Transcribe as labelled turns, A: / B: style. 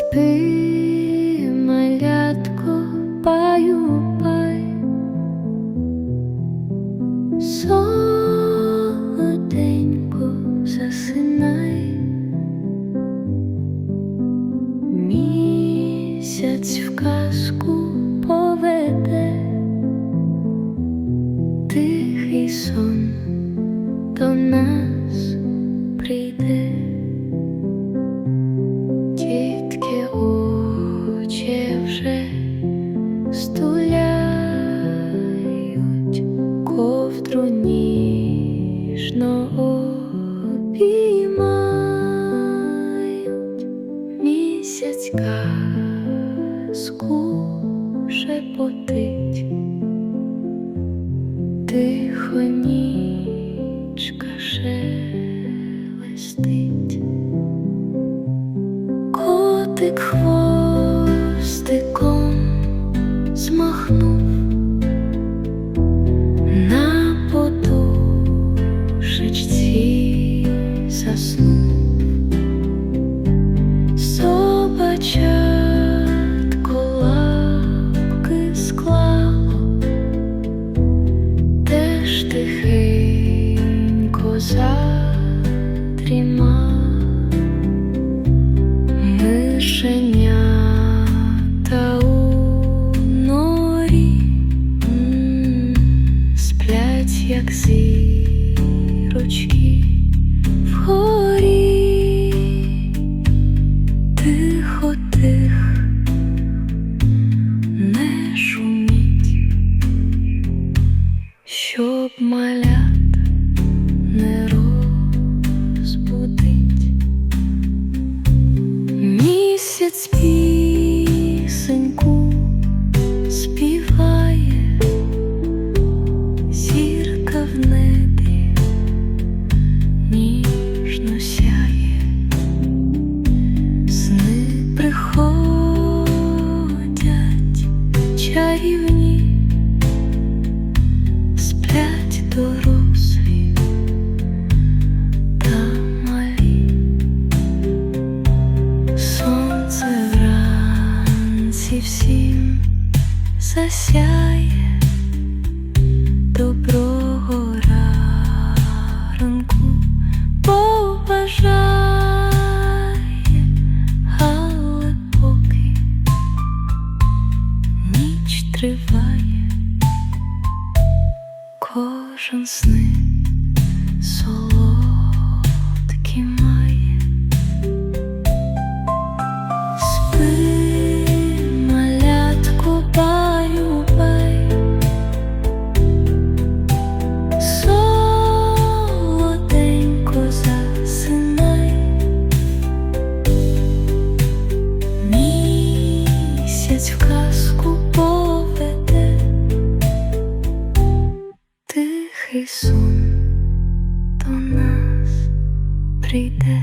A: Спи, малятко, паю, пай, солоденько засинай, місяць в казку поведе, тихий сон ковдру ніжно обіймають, місяць казку шепотить, тихо нічка шелестить. Котик хвостиком Собачатко лапки склало, теж тихенько задрімало. Мишенята у норі сплять, як зірочки вгорі, щоб малят не розбудить. Місяць пісеньку співає, зірка в небі ніжно сяє, сни приходять чарівні, дорослі та малі. Сонце вранці засяє ocean sleep сон до нас прийде.